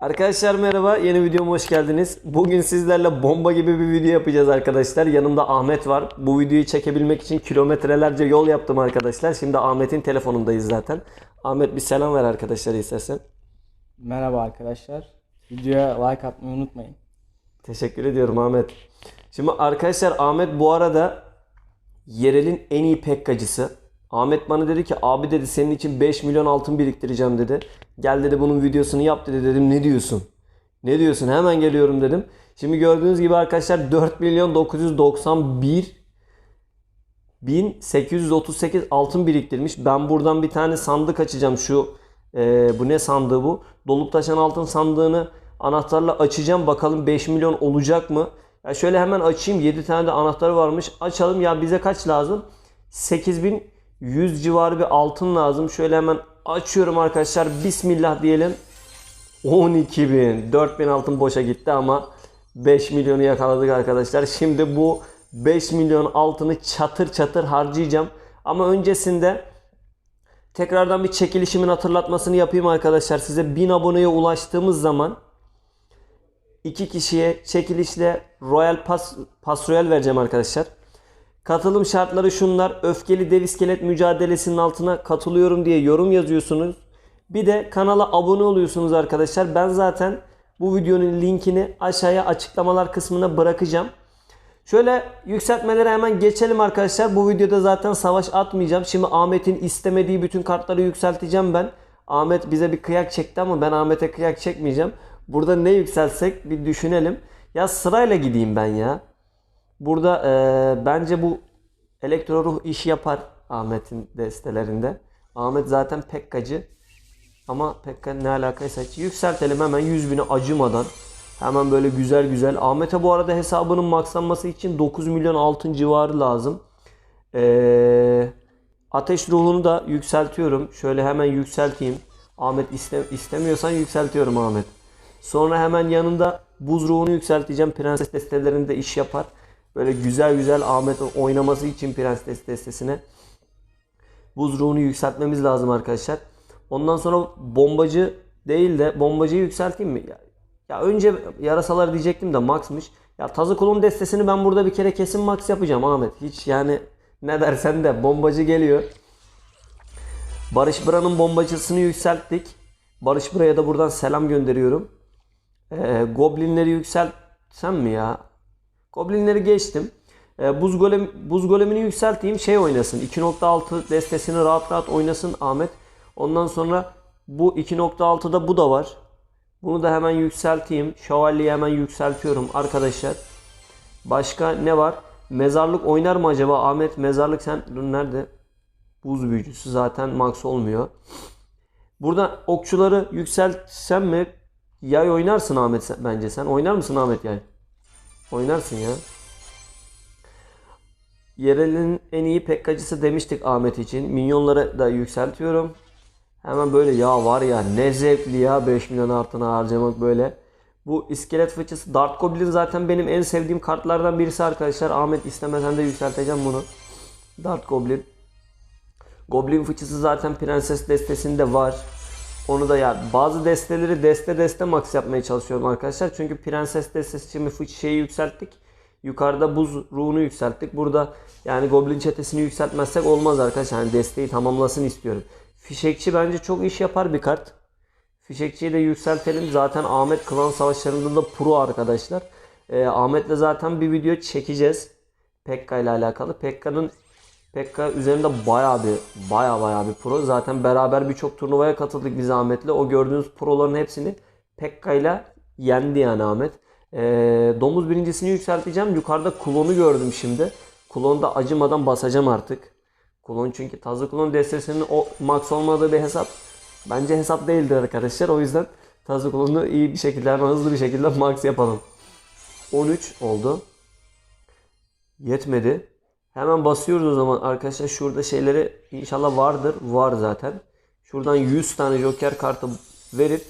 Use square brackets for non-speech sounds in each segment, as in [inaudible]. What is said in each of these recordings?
Arkadaşlar merhaba, yeni videoma hoş geldiniz. Bugün sizlerle bomba gibi bir video yapacağız arkadaşlar. Yanımda Ahmet var. Bu videoyu çekebilmek için kilometrelerce yol yaptım arkadaşlar. Şimdi Ahmet'in telefonundayız zaten. Ahmet bir selam ver arkadaşlar istersen. Merhaba arkadaşlar. Videoya like atmayı unutmayın. Teşekkür ediyorum Ahmet. Şimdi arkadaşlar Ahmet bu arada yerelin en iyi pekkacısı. Ahmet bana dedi ki abi dedi senin için 5 milyon altın biriktireceğim dedi. Gel dedi bunun videosunu yap dedi dedim ne diyorsun? Ne diyorsun hemen geliyorum dedim. Şimdi gördüğünüz gibi arkadaşlar 4 milyon 991 1838 altın biriktirmiş. Ben buradan bir tane sandık açacağım şu e, bu ne sandığı bu? Dolup taşan altın sandığını anahtarla açacağım. Bakalım 5 milyon olacak mı? Ya şöyle hemen açayım. 7 tane de anahtarı varmış. Açalım. Ya bize kaç lazım? 8100 civarı bir altın lazım. Şöyle hemen açıyorum arkadaşlar. Bismillah diyelim. 12 bin. 4 bin altın boşa gitti ama 5 milyonu yakaladık arkadaşlar. Şimdi bu 5 milyon altını çatır çatır harcayacağım. Ama öncesinde tekrardan bir çekilişimin hatırlatmasını yapayım arkadaşlar. Size 1000 aboneye ulaştığımız zaman iki kişiye çekilişle Royal Pass, Pass Royal vereceğim arkadaşlar. Katılım şartları şunlar. Öfkeli dev iskelet mücadelesinin altına katılıyorum diye yorum yazıyorsunuz. Bir de kanala abone oluyorsunuz arkadaşlar. Ben zaten bu videonun linkini aşağıya açıklamalar kısmına bırakacağım. Şöyle yükseltmelere hemen geçelim arkadaşlar. Bu videoda zaten savaş atmayacağım. Şimdi Ahmet'in istemediği bütün kartları yükselteceğim ben. Ahmet bize bir kıyak çekti ama ben Ahmet'e kıyak çekmeyeceğim. Burada ne yükseltsek bir düşünelim. Ya sırayla gideyim ben ya. Burada eee, bence bu elektro ruh iş yapar Ahmet'in destelerinde. Ahmet zaten pekkacı. Ama Pekka ne alakaysa hiç yükseltelim hemen 100 bini acımadan. Hemen böyle güzel güzel. Ahmet'e bu arada hesabının makslanması için 9 milyon altın civarı lazım. Ee, ateş ruhunu da yükseltiyorum. Şöyle hemen yükselteyim. Ahmet iste, istemiyorsan yükseltiyorum Ahmet. Sonra hemen yanında buz ruhunu yükselteceğim. Prenses destelerinde iş yapar. Böyle güzel güzel Ahmet'in oynaması için prenses destesine buz ruhunu yükseltmemiz lazım arkadaşlar. Ondan sonra bombacı değil de bombacıyı yükselteyim mi? Ya, ya önce yarasalar diyecektim de maxmış. Ya tazı kulun destesini ben burada bir kere kesin max yapacağım Ahmet. Hiç yani ne dersen de bombacı geliyor. Barış Bıra'nın bombacısını yükselttik. Barış Bıra'ya da buradan selam gönderiyorum. Ee, goblinleri yükseltsem mi ya? Goblinleri geçtim. Ee, buz, golem, buz golemini yükselteyim şey oynasın. 2.6 destesini rahat rahat oynasın Ahmet. Ondan sonra bu 2.6'da bu da var. Bunu da hemen yükselteyim. Şövalyeyi hemen yükseltiyorum arkadaşlar. Başka ne var? Mezarlık oynar mı acaba? Ahmet mezarlık sen nerede? Buz büyücüsü zaten max olmuyor. Burada okçuları yükseltsem mi? Yay oynarsın Ahmet sen, bence sen. Oynar mısın Ahmet yay? Oynarsın ya. Yerelin en iyi pekkacısı demiştik Ahmet için. Minyonları da yükseltiyorum. Hemen böyle ya var ya ne zevkli ya 5 milyon artına harcamak böyle. Bu iskelet fıçısı Dart Goblin zaten benim en sevdiğim kartlardan birisi arkadaşlar. Ahmet istemesen de yükselteceğim bunu. Dart Goblin. Goblin fıçısı zaten prenses destesinde var. Onu da ya bazı desteleri deste deste max yapmaya çalışıyorum arkadaşlar. Çünkü prenses destesi şimdi fıç şeyi yükselttik. Yukarıda buz ruhunu yükselttik. Burada yani goblin çetesini yükseltmezsek olmaz arkadaşlar. Yani desteği tamamlasın istiyorum. Fişekçi bence çok iş yapar bir kart. Fişekçiyi de yükseltelim. Zaten Ahmet klan savaşlarında da pro arkadaşlar. Ee, Ahmet'le zaten bir video çekeceğiz. Pekka ile alakalı. Pekka'nın Pekka üzerinde bayağı bir bayağı bayağı bir pro. Zaten beraber birçok turnuvaya katıldık biz Ahmet'le. O gördüğünüz proların hepsini Pekka ile yendi yani Ahmet. Ee, domuz birincisini yükselteceğim. Yukarıda klonu gördüm şimdi. Klonu da acımadan basacağım artık. Klon çünkü tazı klon destesinin o max olmadığı bir hesap. Bence hesap değildir arkadaşlar. O yüzden tazı klonu iyi bir şekilde hemen hızlı bir şekilde max yapalım. 13 oldu. Yetmedi. Hemen basıyoruz o zaman arkadaşlar. Şurada şeyleri inşallah vardır. Var zaten. Şuradan 100 tane joker kartı verip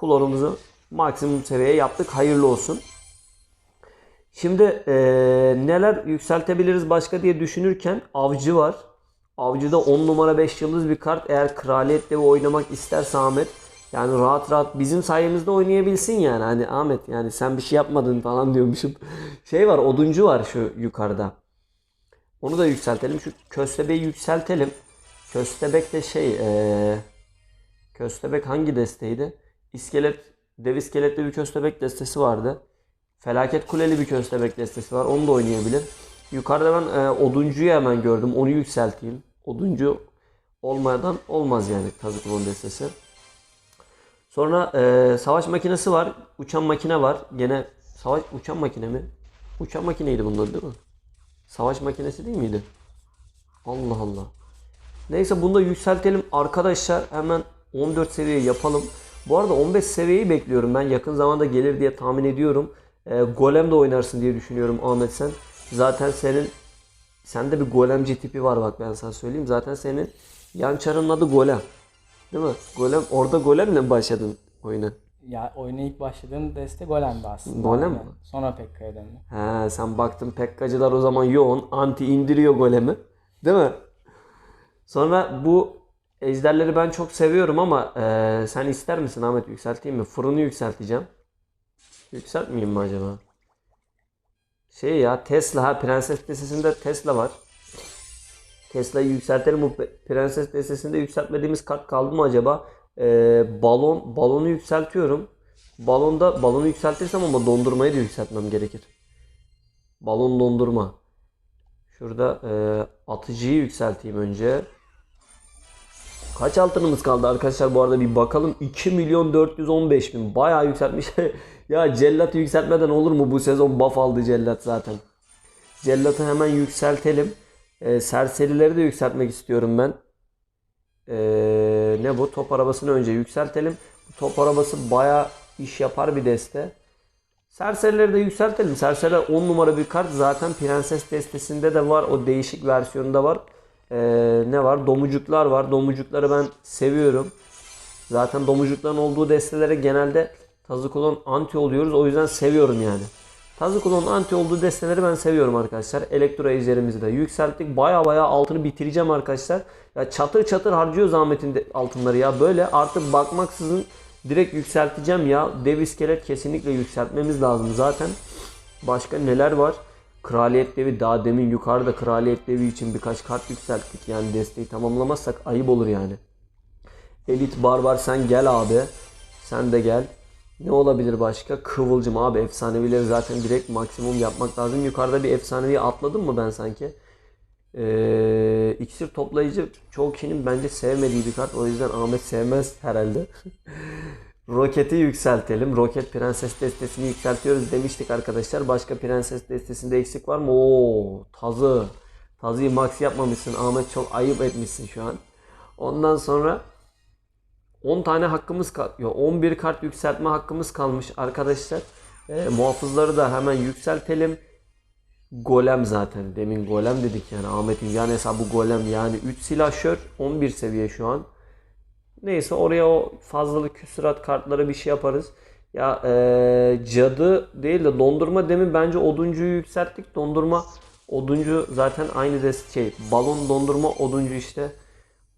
klonumuzu maksimum seviyeye yaptık. Hayırlı olsun. Şimdi eee, neler yükseltebiliriz başka diye düşünürken avcı var. Avcıda 10 numara 5 yıldız bir kart. Eğer kraliyet oynamak isterse Ahmet Yani rahat rahat bizim sayemizde oynayabilsin yani. Hani Ahmet yani sen bir şey yapmadın falan diyormuşum. Şey var oduncu var şu yukarıda. Onu da yükseltelim. Şu köstebeği yükseltelim. Köstebek de şey eee Köstebek hangi desteydi? İskelet, dev iskeletli bir köstebek destesi vardı. Felaket kuleli bir köstebek destesi var. Onu da oynayabilir. Yukarıda ben e, oduncuyu hemen gördüm. Onu yükselteyim. Oduncu olmadan olmaz yani Tazukulon destesi. Sonra e, savaş makinesi var. Uçan makine var. Gene savaş uçan makine mi? Uçan makineydi bunlar değil mi? Savaş makinesi değil miydi? Allah Allah. Neyse bunu da yükseltelim arkadaşlar. Hemen 14 seviye yapalım. Bu arada 15 seviyeyi bekliyorum ben. Yakın zamanda gelir diye tahmin ediyorum. Ee, golem de oynarsın diye düşünüyorum Ahmet sen. Zaten senin sende bir golemci tipi var bak ben sana söyleyeyim. Zaten senin yan çarının adı golem. Değil mi? Golem orada golemle mi başladın oyuna? Ya oyuna ilk başladığım deste Golem'di aslında. Golem mi? Sonra Pekka'ya döndüm. He sen baktın pekkacılar o zaman yoğun. Anti indiriyor golemi. Değil mi? Sonra bu ejderleri ben çok seviyorum ama eee, sen ister misin Ahmet yükselteyim mi? Fırını yükselteceğim. Yükseltmeyeyim mi acaba? Şey ya Tesla ha Prenses Destesi'nde Tesla var. Tesla'yı yükseltelim. Bu Prenses Destesi'nde yükseltmediğimiz kart kaldı mı acaba? Eee, balon balonu yükseltiyorum. Balonda balonu yükseltirsem ama dondurmayı da yükseltmem gerekir. Balon dondurma. Şurada eee, atıcıyı yükselteyim önce. Kaç altınımız kaldı arkadaşlar bu arada bir bakalım. 2 milyon 415 bin. Bayağı yükseltmiş. [laughs] ya cellatı yükseltmeden olur mu? Bu sezon buff aldı cellat zaten. Cellatı hemen yükseltelim. Ee, serserileri de yükseltmek istiyorum ben. Ee, ne bu? Top arabasını önce yükseltelim. Top arabası bayağı iş yapar bir deste. Serserileri de yükseltelim. Serseriler 10 numara bir kart. Zaten Prenses destesinde de var. O değişik versiyonda var. Ee, ne var? Domucuklar var. Domucukları ben seviyorum. Zaten domucukların olduğu destelere genelde Tazukulon anti oluyoruz. O yüzden seviyorum yani. Tazukulon anti olduğu desteleri ben seviyorum arkadaşlar. Elektro ejderimizi de yükselttik. Baya baya altını bitireceğim arkadaşlar. Ya çatır çatır harcıyor zahmetin altınları ya. Böyle artık bakmaksızın direkt yükselteceğim ya. Dev iskelet kesinlikle yükseltmemiz lazım zaten. Başka neler var? Kraliyet devi daha demin yukarıda kraliyet devi için birkaç kart yükselttik. Yani desteği tamamlamazsak ayıp olur yani. Elit barbar sen gel abi. Sen de gel. Ne olabilir başka? Kıvılcım abi efsanevileri zaten direkt maksimum yapmak lazım. Yukarıda bir efsanevi atladım mı ben sanki? Ee, iksir toplayıcı çoğu kişinin bence sevmediği bir kart. O yüzden Ahmet sevmez herhalde. [laughs] Roketi yükseltelim. Roket Prenses destesini yükseltiyoruz demiştik arkadaşlar. Başka Prenses destesinde eksik var mı? Oo, Tazı. Tazı'yı max yapmamışsın. Ahmet çok ayıp etmişsin şu an. Ondan sonra 10 tane hakkımız kal yo, 11 kart yükseltme hakkımız kalmış arkadaşlar. Ee, muhafızları da hemen yükseltelim. Golem zaten. Demin golem dedik yani. Ahmet'in yan hesabı golem. Yani 3 silahşör 11 seviye şu an. Neyse oraya o fazlalık küsurat kartları bir şey yaparız. Ya eee, cadı değil de dondurma demin bence oduncuyu yükselttik. Dondurma oduncu zaten aynı des şey balon dondurma oduncu işte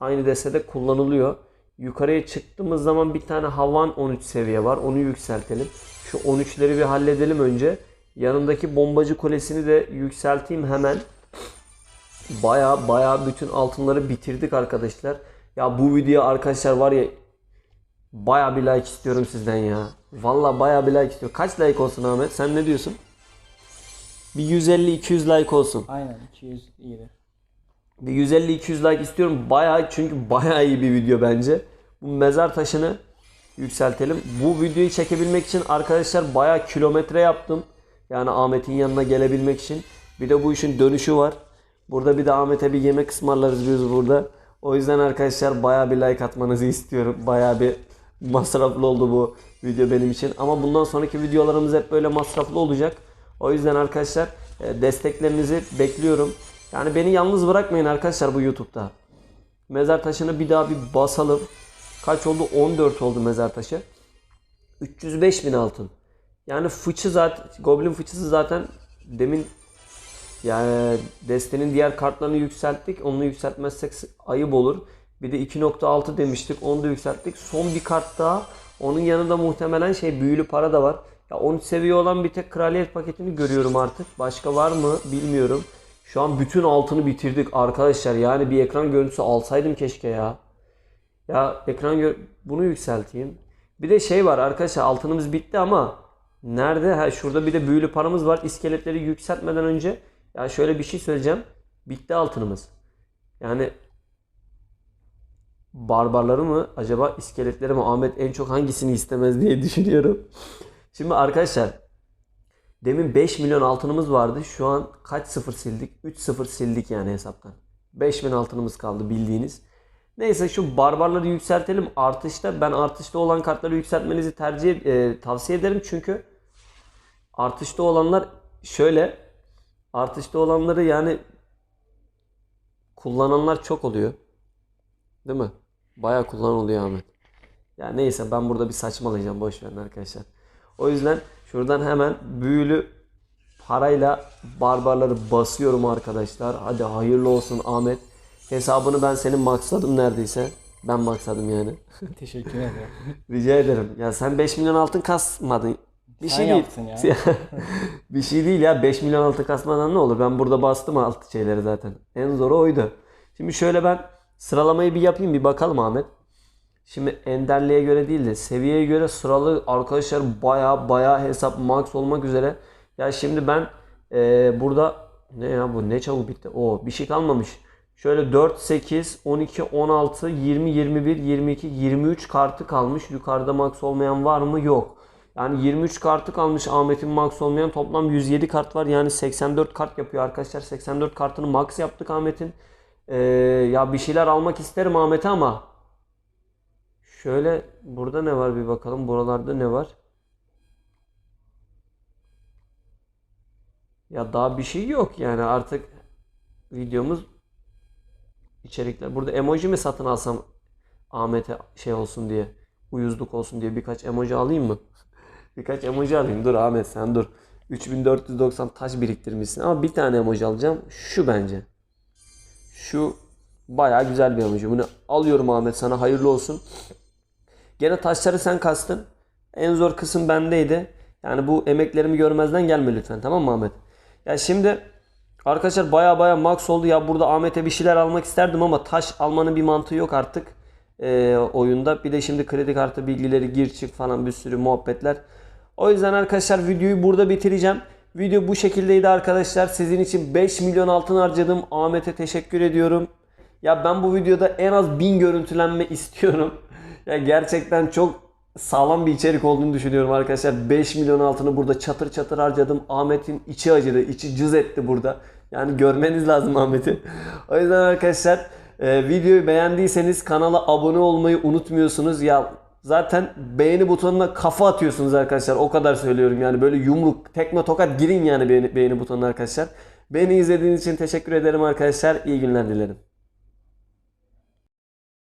aynı destede kullanılıyor. Yukarıya çıktığımız zaman bir tane havan 13 seviye var. Onu yükseltelim. Şu 13'leri bir halledelim önce. Yanındaki bombacı kulesini de yükselteyim hemen. Baya baya bütün altınları bitirdik arkadaşlar. Ya bu video arkadaşlar var ya baya bir like istiyorum sizden ya. Valla baya bir like istiyorum. Kaç like olsun Ahmet? Sen ne diyorsun? Bir 150-200 like olsun. Aynen 200 iyidir. Bir 150-200 like istiyorum. Bayağı çünkü bayağı iyi bir video bence. Bu mezar taşını yükseltelim. Bu videoyu çekebilmek için arkadaşlar bayağı kilometre yaptım. Yani Ahmet'in yanına gelebilmek için. Bir de bu işin dönüşü var. Burada bir de Ahmet'e bir yemek ısmarlarız biz burada. O yüzden arkadaşlar bayağı bir like atmanızı istiyorum. Bayağı bir masraflı oldu bu video benim için. Ama bundan sonraki videolarımız hep böyle masraflı olacak. O yüzden arkadaşlar e, desteklerinizi bekliyorum. Yani beni yalnız bırakmayın arkadaşlar bu YouTube'da. Mezar taşını bir daha bir basalım. Kaç oldu? 14 oldu mezar taşı. 305 bin altın. Yani fıçı zaten, Goblin fıçısı zaten demin yani destenin diğer kartlarını yükselttik. Onu yükseltmezsek ayıp olur. Bir de 2.6 demiştik. Onu da yükselttik. Son bir kart daha. Onun yanında muhtemelen şey büyülü para da var. Ya 13 seviye olan bir tek kraliyet paketini görüyorum artık. Başka var mı bilmiyorum. Şu an bütün altını bitirdik arkadaşlar. Yani bir ekran görüntüsü alsaydım keşke ya. Ya ekran gör bunu yükselteyim. Bir de şey var arkadaşlar altınımız bitti ama nerede? Ha şurada bir de büyülü paramız var. İskeletleri yükseltmeden önce ya şöyle bir şey söyleyeceğim. Bitti altınımız. Yani barbarları mı acaba iskeletleri mi Ahmet en çok hangisini istemez diye [laughs] düşünüyorum. Şimdi arkadaşlar demin 5 milyon altınımız vardı. Şu an kaç sıfır sildik? 3 sıfır sildik yani hesaptan. 5000 altınımız kaldı bildiğiniz. Neyse şu barbarları yükseltelim. Artışta ben artışta olan kartları yükseltmenizi tercih e, tavsiye ederim çünkü artışta olanlar şöyle artışta olanları yani kullananlar çok oluyor. Değil mi? Bayağı kullanılıyor Ahmet. Ya neyse ben burada bir saçmalayacağım boş verin arkadaşlar. O yüzden şuradan hemen büyülü parayla barbarları basıyorum arkadaşlar. Hadi hayırlı olsun Ahmet. Hesabını ben senin maksadım neredeyse. Ben maksadım yani. [laughs] Teşekkür ederim. [laughs] Rica ederim. Ya sen 5 milyon altın kasmadın. Bir Sen şey değil. yaptın ya. [laughs] bir şey değil ya 5 milyon altın kasmadan ne olur? Ben burada bastım alt şeyleri zaten. En zoru oydu. Şimdi şöyle ben sıralamayı bir yapayım bir bakalım Ahmet. Şimdi enderliğe göre değil de seviyeye göre sıralı arkadaşlar baya baya hesap max olmak üzere. Ya şimdi ben eee, burada ne ya bu ne çabuk bitti. O bir şey kalmamış. Şöyle 4, 8, 12, 16, 20, 21, 22, 23 kartı kalmış. Yukarıda max olmayan var mı? Yok. Yani 23 kartı kalmış Ahmet'in max olmayan toplam 107 kart var. Yani 84 kart yapıyor arkadaşlar. 84 kartını max yaptık Ahmet'in. Ee, ya bir şeyler almak isterim Ahmet'e ama şöyle burada ne var bir bakalım. Buralarda ne var? Ya daha bir şey yok yani artık videomuz içerikler. Burada emoji mi satın alsam Ahmet'e şey olsun diye uyuzluk olsun diye birkaç emoji alayım mı? [laughs] birkaç emoji alayım. Dur Ahmet sen dur. 3490 taş biriktirmişsin ama bir tane emoji alacağım. Şu bence. Şu bayağı güzel bir emoji. Bunu alıyorum Ahmet sana hayırlı olsun. Gene taşları sen kastın. En zor kısım bendeydi. Yani bu emeklerimi görmezden gelme lütfen tamam mı Ahmet? Ya şimdi arkadaşlar baya baya max oldu. Ya burada Ahmet'e bir şeyler almak isterdim ama taş almanın bir mantığı yok artık ee, oyunda. Bir de şimdi kredi kartı bilgileri gir çık falan bir sürü muhabbetler. O yüzden arkadaşlar videoyu burada bitireceğim. Video bu şekildeydi arkadaşlar. Sizin için 5 milyon altın harcadım. Ahmet'e teşekkür ediyorum. Ya ben bu videoda en az 1000 görüntülenme [laughs] istiyorum. Ya gerçekten çok sağlam bir içerik olduğunu düşünüyorum arkadaşlar. 5 milyon altını burada çatır çatır harcadım. Ahmet'in içi acıdı, içi cız etti burada. Yani görmeniz lazım Ahmet'i. O yüzden arkadaşlar e, videoyu beğendiyseniz kanala abone olmayı unutmuyorsunuz. Ya zaten beğeni butonuna kafa atıyorsunuz arkadaşlar. O kadar söylüyorum yani böyle yumruk, tekme tokat girin yani beğeni, beğeni butonuna arkadaşlar. Beni izlediğiniz için teşekkür ederim arkadaşlar. İyi günler dilerim.